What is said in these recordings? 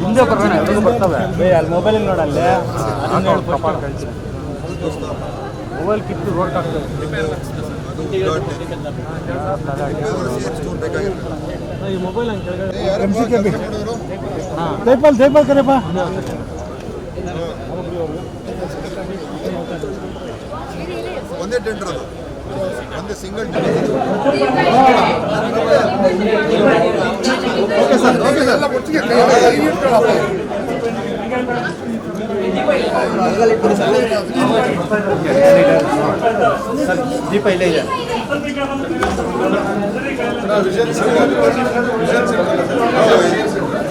ಹಿಂದೆ ಬರೋಣ ಎಲ್ರಿಗೂ ಬರ್ತವೆ ಅಲ್ಲಿ ಮೊಬೈಲ್ ನೋಡಲ್ಲೇ ಮೊಬೈಲ್ ಕಿತ್ತು ರೋಡ್ ಹಾಕ್ತದೆ ಈ ಮೊಬೈಲ್ ಕರೆಯಪ್ಪ ಒಂದೇ ಟೆಂಡರ್ ಅದು ಒಂದೇ single okay sir okay sir ದೀಪ ಇಲ್ಲೇ ಇದೆ.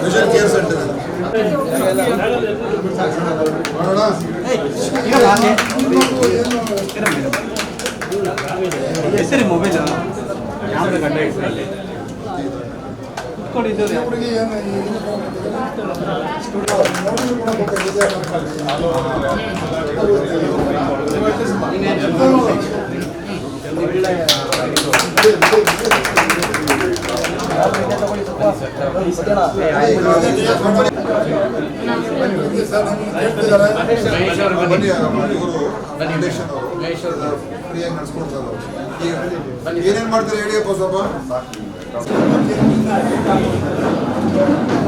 ವಿಷನ್ ಕೇರ್ ಸೆಂಟರ್ ಹೆಸರಿ ಮೊಬೈಲ್ ಗಡ್ಡ ಫ್ರೀಯಾಗಿ ನಡೆಸ್ಕೊಡ್ತಾರೆ ಏನೇನು ಮಾಡ್ತಾರೆ? ಹೇಳಿ ಸ್ವಲ್ಪ. Thank you.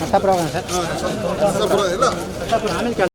ಕಷ್ಟಪಡ ಸರ್ ಇಲ್ಲ ಆಮೇಲೆ